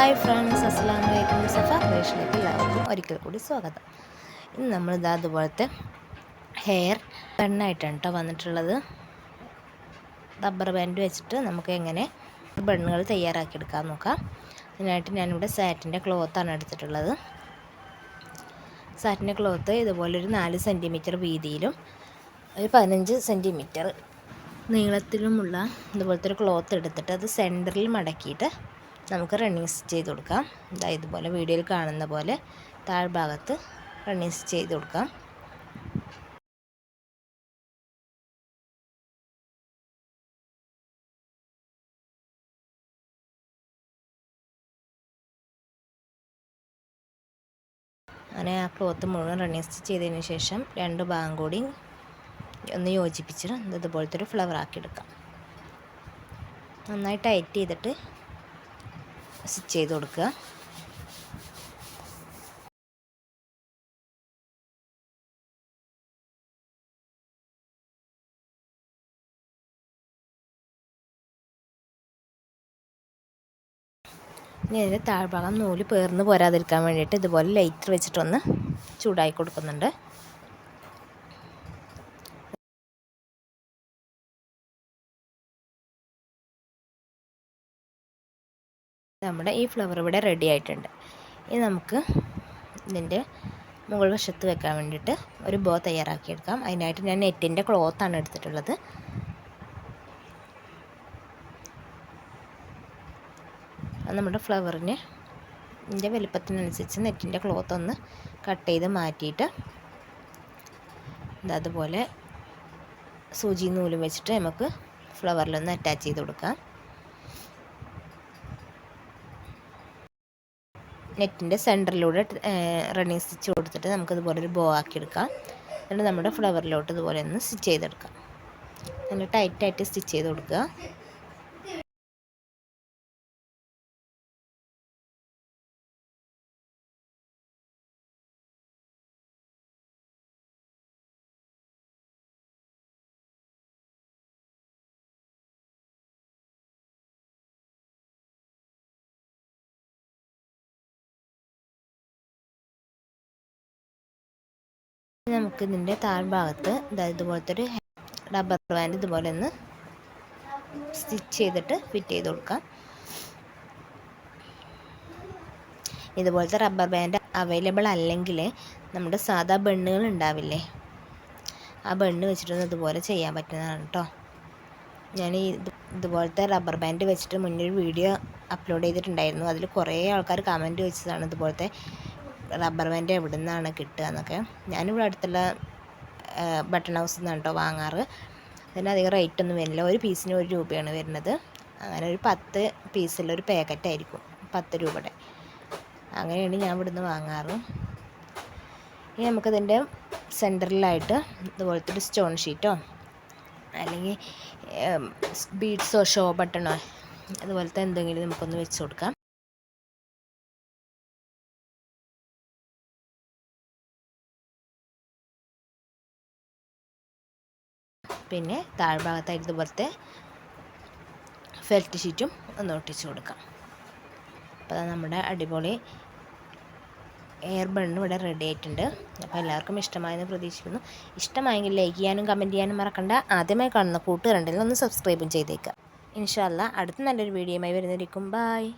Hi friends അസ്സാം വലൈക്കും സഫ ക്രിയേഷനിലേക്ക് എല്ലാവർക്കും ഒരിക്കൽ കൂടി സ്വാഗതം. ഇന്ന് നമ്മൾ ഇതാ അതുപോലത്തെ ഹെയർ ബണ്ണായിട്ടാണ് കേട്ടോ വന്നിട്ടുള്ളത്. റബ്ബർ ബാൻഡ് വെച്ചിട്ട് നമുക്ക് എങ്ങനെ ബണ്ണുകൾ തയ്യാറാക്കിയെടുക്കാൻ നോക്കാം. അതിനായിട്ട് ഞാനിവിടെ സാറ്റിന്റെ ക്ലോത്താണ് എടുത്തിട്ടുള്ളത്. സാറ്റിന്റെ ക്ലോത്ത് ഇതുപോലൊരു നാല് സെന്റിമീറ്റർ വീതിയിലും ഒരു പതിനഞ്ച് സെന്റിമീറ്റർ നീളത്തിലുമുള്ള ഇതുപോലത്തെ ഒരു ക്ലോത്ത് എടുത്തിട്ട് അത് സെന്ററിൽ മടക്കിയിട്ട് നമുക്ക് റണ്ണിങ് സ്റ്റിച്ച് ചെയ്ത് കൊടുക്കാം. ഇതാ ഇതുപോലെ വീഡിയോയിൽ കാണുന്ന പോലെ താഴ്ഭാഗത്ത് റണ്ണിങ് സ്റ്റിച്ച് ചെയ്ത് കൊടുക്കാം. അങ്ങനെ ആ ക്ലോത്ത് മുഴുവൻ റണ്ണിങ് സ്റ്റിച്ച് ചെയ്തതിന് ശേഷം രണ്ട് ഭാഗം കൂടി ഒന്ന് യോജിപ്പിച്ചിട്ട് ഇതുപോലത്തെ ഒരു ഫ്ലവർ ആക്കി എടുക്കാം. നന്നായി ടൈറ്റ് ചെയ്തിട്ട് സ്റ്റിച്ച് ചെയ്ത് കൊടുക്കുക. ഇനി അതിന്റെ താഴ്ഭാഗം നൂൽ പേർന്ന് പോരാതിരിക്കാൻ വേണ്ടിയിട്ട് ഇതുപോലെ ലൈറ്റർ വെച്ചിട്ടൊന്ന് ചൂടാക്കി കൊടുക്കുന്നുണ്ട്. നമ്മുടെ ഈ ഫ്ലവർ ഇവിടെ റെഡി ആയിട്ടുണ്ട്. ഇനി നമുക്ക് ഇതിന്റെ മുകൾ വശത്ത് വെക്കാൻ വേണ്ടിയിട്ട് ഒരു ബോ തയ്യാറാക്കിയെടുക്കാം. അതിനായിട്ട് ഞാൻ നെറ്റിന്റെ ക്ലോത്താണ് എടുത്തിട്ടുള്ളത്. നമ്മുടെ ഫ്ലവറിന് ഇതിന്റെ വലിപ്പത്തിനനുസരിച്ച് നെറ്റിന്റെ ക്ലോത്ത് ഒന്ന് കട്ട് ചെയ്ത് മാറ്റിയിട്ട് അതുപോലെ സൂചി നൂലും വെച്ചിട്ട് നമുക്ക് ഫ്ലവറിലൊന്ന് അറ്റാച്ച് ചെയ്ത് കൊടുക്കാം. നെറ്റിന്റെ സെന്ററിലൂടെ റണ്ണിങ് സ്റ്റിച്ച് കൊടുത്തിട്ട് നമുക്കിതുപോലെ ഒരു ബോ ആക്കി എടുക്കാം. എന്നിട്ട് നമ്മുടെ ഫ്ലവറിലോട്ട് ഇതുപോലെ ഒന്ന് സ്റ്റിച്ച് ചെയ്തെടുക്കാം. നല്ല ടൈറ്റായിട്ട് സ്റ്റിച്ച് ചെയ്ത് കൊടുക്കുക. നമുക്ക് ഇതിന്റെ താഴ്ഭാഗത്ത് ഇതുപോലത്തെ ഒരു റബ്ബർ ബാൻഡ് ഇതുപോലെ ഒന്ന് സ്റ്റിച്ച് ചെയ്തിട്ട് ഫിറ്റ് ചെയ്ത് കൊടുക്കാം. ഇതുപോലത്തെ റബ്ബർ ബാൻഡ് അവൈലബിൾ അല്ലെങ്കിൽ നമ്മുടെ സാധാ ബണ്ണുകൾ ഉണ്ടാവില്ലേ? ആ ബണ്ണ് വെച്ചിട്ടൊന്ന് ഇതുപോലെ ചെയ്യാൻ പറ്റുന്നതാണ് കേട്ടോ ഞാൻ ഈ ഇതുപോലത്തെ റബ്ബർ ബാൻഡ് വെച്ചിട്ട് മുന്നൊരു വീഡിയോ അപ്ലോഡ് ചെയ്തിട്ടുണ്ടായിരുന്നു. അതിൽ കുറേ ആൾക്കാർ കമന്റ് വെച്ചതാണ് ഇതുപോലത്തെ റബ്ബർ ബാൻഡ് എവിടെ നിന്നാണ് കിട്ടുക എന്നൊക്കെ. ഞാനിവിടെ അടുത്തുള്ള ബട്ടൺ ഹൗസിൽ നിന്നാണ് കേട്ടോ വാങ്ങാറ്. അതിന് അധികം റേറ്റ് ഒന്നും വരില്ല. ഒരു പീസിന് ഒരു രൂപയാണ് വരുന്നത്. അങ്ങനെ ഒരു പത്ത് പീസിലൊരു പാക്കറ്റ് ആയിരിക്കും. പത്ത് രൂപയുടെ. അങ്ങനെയാണ് ഞാൻ ഇവിടുന്ന് വാങ്ങാറ്. ഇനി നമുക്കതിന്റെ സെന്ററിലായിട്ട് ഇതുപോലത്തെ ഒരു സ്റ്റോൺ ഷീറ്റോ അല്ലെങ്കിൽ ബീഡ്സോ ഷോ ബട്ടണോ അതുപോലത്തെ എന്തെങ്കിലും നമുക്കൊന്ന് വെച്ച് കൊടുക്കാം. പിന്നെ താഴ്ഭാഗത്തായിട്ട് ഇതുപോലത്തെ ഫെൽറ്റ് ഷീറ്റും ഒന്ന് ഒട്ടിച്ച് കൊടുക്കാം. അപ്പോൾ നമ്മുടെ അടിപൊളി എയർ ബണ്ണും ഇവിടെ റെഡി ആയിട്ടുണ്ട്. അപ്പോൾ എല്ലാവർക്കും ഇഷ്ടമായെന്ന് പ്രതീക്ഷിക്കുന്നു. ഇഷ്ടമായെങ്കിൽ ലൈക്ക് ചെയ്യാനും കമന്റ് ചെയ്യാനും മറക്കണ്ട. ആദ്യമായി കാണുന്ന കൂട്ടുകാരുണ്ടെങ്കിൽ ഒന്ന് സബ്സ്ക്രൈബും ചെയ്തേക്കാം. ഇൻഷാല്ല അടുത്ത നല്ലൊരു വീഡിയോയുമായി വരുന്നതായിരിക്കും. ബായ്